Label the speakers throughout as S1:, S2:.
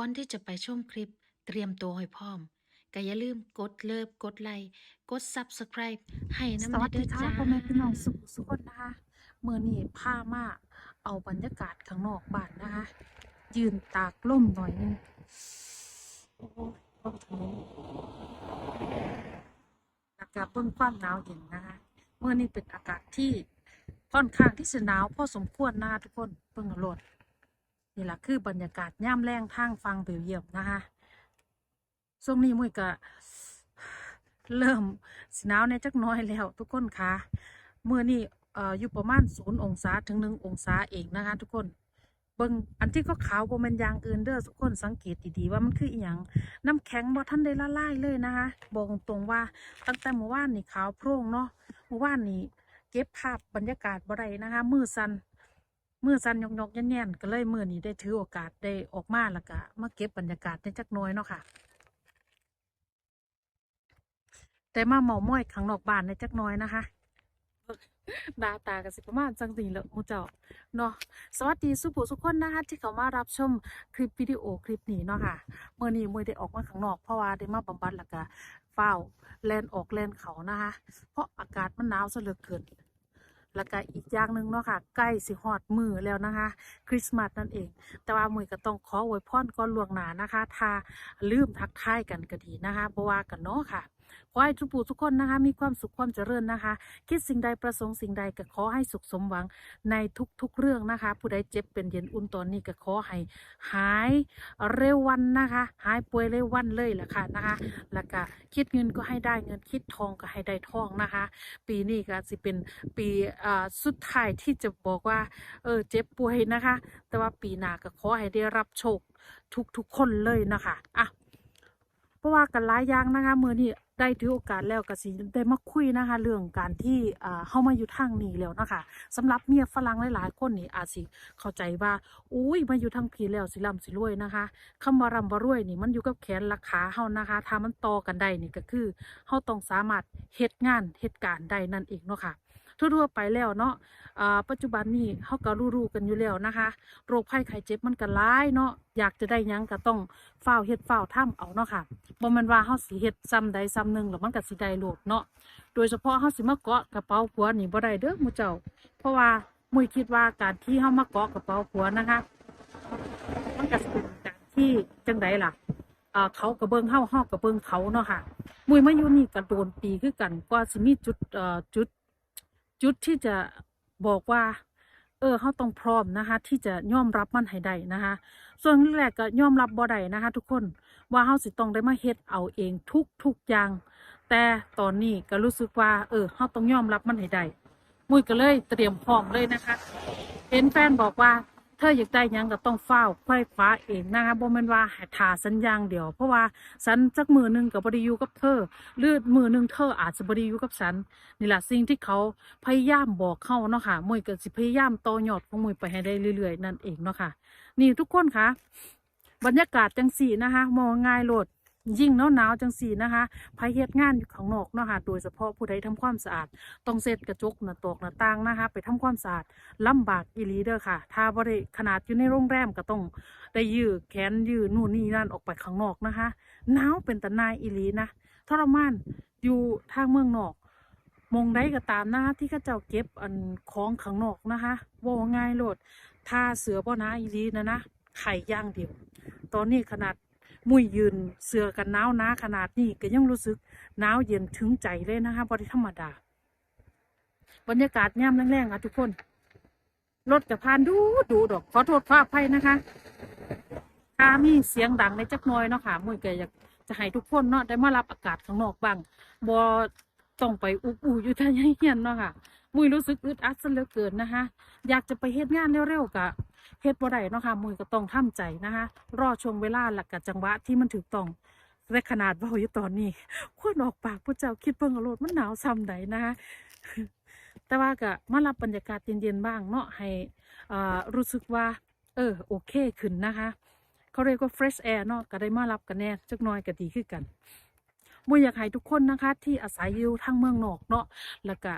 S1: ก่อนที่จะไปชมคลิปเตรียมตัวให้พร้อมก็อย่าลืมกดเลิฟกดไลค์กด Subscribe ให้น้ำ
S2: สวัส
S1: เด้
S2: ดี
S1: อ
S2: ค่ะ
S1: จ้า
S2: พ่อแม่พี่น้องสุขสุขคนนะคะเมื่อนี้พามาเอาบรรยากาศข้างนอกบ้านนะคะ ยืนตากล่มหน่อยหนึงโอ้โหลมทะเลอากาศเบิ่งความหนาวเย็นนะคะเมื่อนี้เป็นอากาศที่ค่อนข้างที่จะหนาวพอสมควรนะคะทุกคนเบิ่งเอาโลด นี่แหละคือบรรยากาศย่ำแรงทางฟังเบลเยียมนะคะช่วงนี้มุ้ยก็เริ่มสิหนาวในจักน้อยแล้ว ทุกคนคะเมื่อนี้เอ่ออยู่ประมาณศูนย์องศาถึงหนึ่งองศาเองนะคะ ทุกคนเบิ่งอันที่ก็ขาวบ่แม่นยางอื่นเด้อทุกคนสังเกตดีๆว่ามันคืออีหยังน้ำแข็งบ่ทันได้ละลายเลยนะคะบอกตรงๆว่าตั้งแต่เมื่อวานนี่ขาวโพร่งเนาะเมื่อวานนี่เก็บภาพบรรยากาศบ่ได้นะคะ มือสั่น มือสั่นยกๆแย่นๆก็เลยมื้อนี้ได้ถือโอกาสได้ออกมาแล้วก็มาเก็บบรรยากาศในจักน้อยเนาะค่ะแต่มาเมาม้อยข้างนอกบ้านในจักน้อยนะคะหน้าตากันสิประมาณจังสีเลยมูเจ้าเนาะสวัสดีสุผู้สุกคนนะคะที่เขามารับชมคลิปวิดีโอคลิปนี้เนาะค่ะเมื่อนี้มวยได้ออกมาข้างนอกเพราะว่าได้มาบำบัดแล้วก็เฝ้าวแลนออกแลนเขานะคะเพราะอากาศมันหนาวซะเหลือเกิน แล้วก็อีกอย่างหนึ่งเนาะค่ะ ใกล้สิฮอดมือแล้วนะคะ คริสต์มาสนั่นเอง แต่ว่ามือก็ต้องขออวยพรก่อนล่วงหน้านะคะ ถ้าลืมทักทายกันก็ดีนะคะเพราะว่ากันเนาะค่ะ ขอให้ทุกผู้ทุกคนนะคะ มีความสุขความเจริญนะคะ คิดสิ่งใดประสงค์สิ่งใดก็ขอให้สุขสมหวังในทุกๆเรื่องนะคะ ผู้ใดเจ็บเป็นเย็นอุ่นตอนนี้ก็ขอให้หายเร็ววันนะคะ หายป่วยเร็ววันเลยล่ะค่ะนะคะ แล้วก็คิดเงินก็ให้ได้เงินคิดทองก็ให้ได้ทองนะคะ ปีนี้ก็สิเป็นปีอ่าสุดท้ายที่จะบอกว่าเออเจ็บป่วยนะคะ แต่ว่าปีหน้าก็ขอให้ได้รับโชคทุกๆคนเลยนะคะอะเพราะว่ากันหลายอย่างนะคะมือนี้ ได้ถือโอกาสแล้วก็สิได้มาคุยนะคะ เรื่องการที่อ่าเข้ามาอยู่ทางนี้แล้วนะคะสำหรับเมียฝรั่งหลายๆคนนี่อาจสิเข้าใจว่าอุ้ยมาอยู่ทางพีแล้วสิร่ำสิรวยนะคะคำว่าร่ำบารวยนี่มันอยู่กับแขนราคาเฮานะคะถ้ามันต่อกันได้นี่ก็คือเฮาต้องสามารถเฮ็ดงานเฮ็ดการได้นั่นเองเนาะค่ะ ทั่วๆไปแล้วเนาะอ่าปัจจุบันนี้เฮาก็รู้ๆกันอยู่แล้วนะคะ โรคภัยไข้เจ็บมันก็หลายเนาะอยากจะได้ยังก็ต้องเฝ้าเฮ็ดเฝ้าวทำเอาเนาะค่ะบ่แม่นว่าเฮาสิเฮ็ดซ้ำใดซ้ำหนึ่งแล้วมันก็สิได้โลดเนาะโดยเฉพาะเฮาสิมาเกาะกระเป๋าผัวนี่บ่ได้เด้อมู่เจ้า เพราะว่ามุ้ยคิดว่าการที่เฮามาเกาะกระเป๋าผัวนะคะมันก็สิเป็นการที่จังไดล่ะเอ่อเขาก็เบิ่งเฮาเฮาก็เบิ่งเขาเนาะค่ะมุ้ยมาอยู่นี่ก็โดนปีคือกันกว่าสิมีจุดอ่อจุด จุดที่จะบอกว่า เออเขาต้องพร้อมนะคะ ที่จะยอมรับมันให้ได้นะคะ ส่วนแรกก็ยอมรับบ่ได้นะคะ ทุกคนว่าเขาสิต้องได้มาเฮ็ดเอาเองทุกทุกอย่าง แต่ตอนนี้ก็รู้สึกว่า เออเขาต้องยอมรับมันให้ได้มุ้ยก็เลยเตรียมพร้อมเลยนะคะ เห็นแฟนบอกว่า เธออยากได้ยังก็ต้องเฝ้าไขว้คว้าเองนะคะบ่แม่นว่าให้ทาสัญญางเดียว เพราะว่าสันจักมือหนึ่งกับบริยูกับเธอหรือมือหนึ่งเธออาจจะบริยูกับสันนี่แหละสิ่งที่เขาพยายามบอกเข้าเนาะค่ะมวยก็สิพยายามต่อยอดของมวยไปให้ได้เรื่อยๆ นั่นเองเนาะค่ะ นี่ทุกคนคะบรรยากาศจังสีนะคะมองง่ายโหลด ยิ่งหนาวหนาวจังสีนะคะพายเฮ็ดงานอยู่ข้างนอกเนาะค่ะโดยเฉพาะผู้ใดทำความสะอาด ต้องเซ็ดกระจกหน้าตอกหน้าต่างนะคะ ไปทำความสะอาดลำบากอีลีเด้อค่ะ ถ้าบ่ได้ขนาดอยู่ในโรงแรมก็ต้องได้ยืดแขนยืดนู่นนี่นั่นออกไปข้างนอกนะคะหนาวเป็นตะนายอีลีนะทรมานอยู่ทางเมืองนอกมองได้ก็ตามนะคะที่เขาเจ้าเก็บอันของข้างนอกนะคะว่าง่ายโลดถ้าเสือบ่นะอีลีนะนะไข่ย่างเดียว ตอนนี้ขนาด มุ้ยยืนเสือกันหนาวนะขนาดนี้ก็ยังรู้สึกหนาวเย็นถึงใจเลยนะคะบริธรรมดา บรรยากาศย่ำแรงๆอะทุกคน รถกับพานดูดูดอก ขอโทษฟ้าไฟนะคะถ้ามีเสียงดังในจักน้อยเนาะค่ะมุ้ยก็อยากจะให้ทุกคนเนาะได้มารับอากาศข้างนอกบ้างบ่ต้องไปอุบอูอยู่ท่าเฮียนเนาะค่ะ มุยรู้สึกอึดอัดซะเหลือเกินนะคะ อยากจะไปเฮ็ดงานเร็วๆกะเฮ็ดบ่ได้เนาะค่ะมุยก็ต้องทำใจนะคะรอช่วงเวลาหลักกับจังหวะที่มันถูกต้องและขนาดเบาอยู่ตอนนี้ควรออกปากผู้เจ้าคิดเบิ่งอาโลดมันหนาวซ้ำใดนนะคะแต่ว่าก็มารับบรรยากาศเย็นๆบ้างเนาะให้อ่ารู้สึกว่า เออโอเคขึ้นนะคะ เขาเรียกว่า fresh air เนาะก็ได้มารับกันแน่จักน้อยก็ดีขึ้นกัน มุยอยากให้ทุกคนนะคะ ที่อาศัยอยู่ทางเมืองนอกเนาะแล้วก็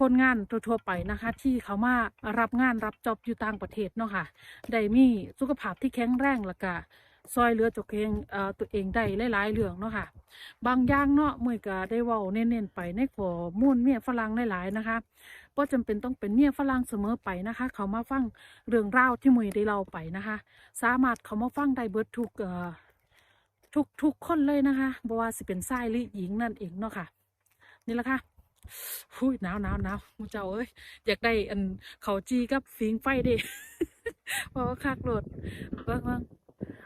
S2: คนงานทั่วๆไปนะคะ ที่เขามารับงานรับจอบอยู่ต่างประเทศเนาะค่ะได้มีสุขภาพที่แข็งแรงแล้วก็ซอยเหลือตัวเองตัวเองได้หลายๆเรื่องเนาะค่ะ บางอย่างเนาะมือก็ได้ว้าเน้นๆไปในข้อมูลเมียฝรั่งหลายๆนะคะบ่จำเป็นต้องเป็นเมียฝรั่งเสมอไปนะคะ เขามาฟังเรื่องราวที่มือได้เล่าไปนะคะ สามารถเขามาฟังได้เบิดทุก ทุกทุกคนเลยนะคะบ่ว่าสิเป็นชายหรือหญิงนั่นเองเนาะค่ะ นี่แหละค่ะหุยหนาวหนาวหนาวมูเจ้าเอ้ยอยากได้อันเขาจีกับฟิงไฟเด้เพราะว่าคักโลดเบิ่งเบิ่ง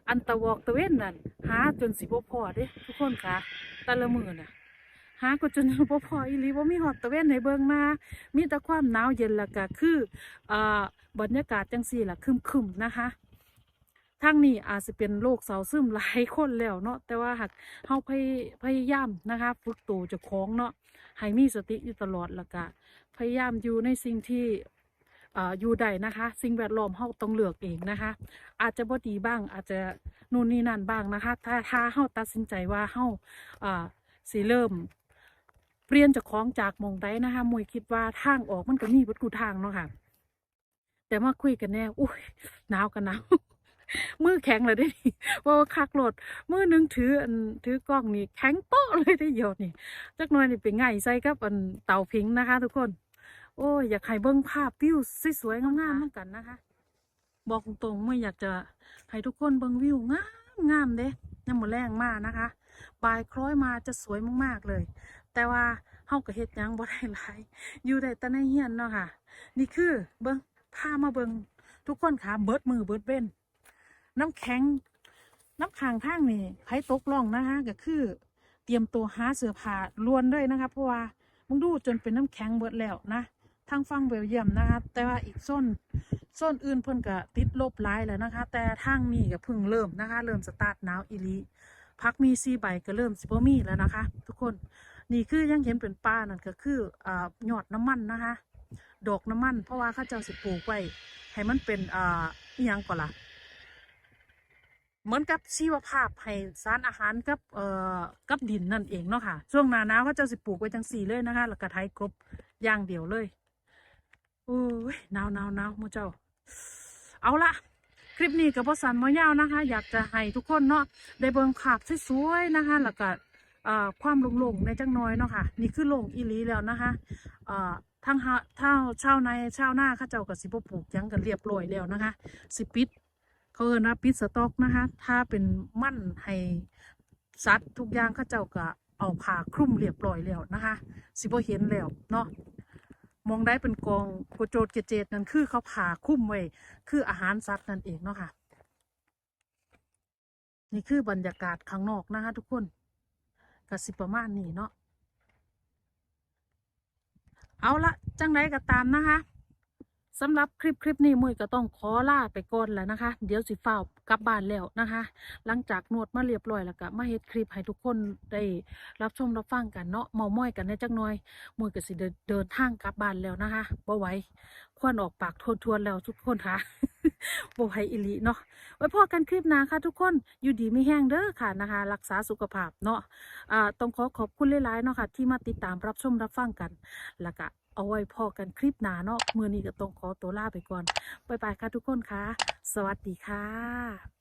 S2: อันตะวอกตะเว้นนั่นหาจนสิบพอเด้ ทุกคนค่ะแต่ละมือน่ะหาก็จนบ่พออีหลีบ่มีฮอดตะเว้นให้เบิ่งมามีแต่ความหนาวเย็นล้วก็คืออ่าบรรยากาศจังซี่ล่ะครึมๆนะคะ ทางนี้อาจจะเป็นโรคเศร้าซึมหลายคนแล้วเนาะแต่ว่าหากเฮาพยพยายามนะคะฝึกตัวเจ้าของเนาะให้มีสติอยู่ตลอดแล้วก็พยายามอยู่ในสิ่งที่อยู่ได้นะคะ สิ่งแวดล้อมเฮาต้องเลือกเองนะคะ อาจจะบ่ดีบ้างอาจจะนู่นนี่นั่นบ้างนะคะ ถ้าถ้าเฮาตัดสินใจว่าเฮาอ่าสิเริ่มเปลี่ยนจากของจากมองใดนะคะมวยคิดว่าทางออกมันก็มีเบัดกูทางเนาะค่ะ แต่มาคุยกันแน่อุ้ยหนาวกันหนาว มือแข็งเลยได้นี่เพราะว่าคักโหลดมือนึงถืออันถือกล้องนี่แข็งโป๊ะเลยได้เดียวนี่จักหน่อยนี่เป็นไงใส่กับอันเต่าพิงนะคะ ทุกคน โอ้ยอยากให้เบิ้งภาพวิวสวยๆงามๆน้ำกันนะคะ บอกตรงๆไม่อยากจะให้ทุกคนเบิ้งวิวงามงามๆเด้น้ำมือแรงมากนะคะบายคล้อยมาจะสวยมากๆเลย แต่ว่าเฮาก็เฮ็ดยังบ่ได้หลายอยู่ได้แต่ในเฮียนเนาะค่ะ นี่คือเบิ่งพามาเบิ่งทุกคนค่ะเบิดมือเบิดเว้น น้ำแข็ง น้ำค้างทางนี่ใครตกล่องนะคะก็คือ เตรียมตัวหาเสื้อผ้าล้วนเลยนะคะเพราะว่ามึงดูจนเป็นน้ำแข็งเบิดแล้วนะทางฟังเบลเยียมนะคะ แต่ว่าอีกโซนโซนอื่นเพิ่นก็ติดลบหลายแล้วนะคะ แต่ทางนี้ก็เพิ่งเริ่มนะคะ เริ่มสตาร์ทหนาวอีลีพักมีซีใบก็เริ่มสิบมีแล้วนะคะ ทุกคนนี่คือยังเห็นเป็นป้านั่นก็คืออ่าหยอดน้ำมันนะคะ ดอกน้ำมัน เพราะว่าข้าเจ้าสิปลูกไว้ให้มันเป็นอ่าอหยังก่อนล่ะ เหมือนกับชีวภาพให้สารอาหารกับเอ่อกับดินนั่นเองเนาะค่ะ ช่วงหน้าหนาวเขาเจ้าสิปลูกไว้จังสี่เลยนะคะ แล้วก็ไถกบอย่างเดียวเลยโอ้ยหนาวหนาวหนาวมูเจ้า เอาละคลิปนี้กับพสันมอยาวนะคะ อยากจะให้ทุกคนเนาะได้เบิ่งภาพสวยๆนะคะ แล้วก็เอ่อความโลงๆในจังน้อยเนาะค่ะ นี่คือโลงอีลีแล้วนะคะเอ่อทั้งเฮาท่าชาวในชาวนาข้าเจ้ากับสิบปลูกยังกันเรียบร้อยแล้วนะคะ สิปิด เขาเอิ้นว่าปิดสต็อกนะคะ ถ้าเป็นมั่นให้สัตว์ทุกอย่างเขาเจ้าก็เอาผ้าคลุมเรียบร้อยแล้วนะคะ สิบ่เห็นแล้วเนาะมองได้เป็นกองโกโจดเกเจดนั่นคือเขาผ่าคุ้มไว้คืออาหารสัตว์นั่นเองเนาะค่ะ นี่คือบรรยากาศข้างนอกนะคะทุกคนกสิประมาณนี้เนาะเอาละจังไรก็ตามนะคะ สำหรับคลิปคลิปนี้มุ้ยก็ต้องขอลาไปก่อนแล้วนะคะ เดี๋ยวสิฝ้าวกลับบ้านแล้วนะคะ หลังจากนวดมาเรียบร้อยแล้วก็มาเฮ็ดคลิปให้ทุกคนได้รับชมรับฟังกันเนาะเมาม้อยกันในจักหน่อยมุ้ยก็สิเดินเดินทางกลับบ้านแล้วนะคะบ่ไหวควันออกปากทวนๆแล้วทุกคนค่ะบ่ไหวอิลิเนาะไว้พอกันคลิปหน้าค่ะทุกคนอยู่ดีไม่แห้งเด้อค่ะนะคะ รักษาสุขภาพเนาะอ่าต้องขอขอบคุณหลายๆเนาะค่ะที่มาติดตามรับชมรับฟังกันแล้วก็ เอาไว้พอกันคลิปหนาเนาะมือนี้ก็ต้องขอตัวลาไปก่อนบายบายค่ะทุกคนค่ะ สวัสดีค่ะ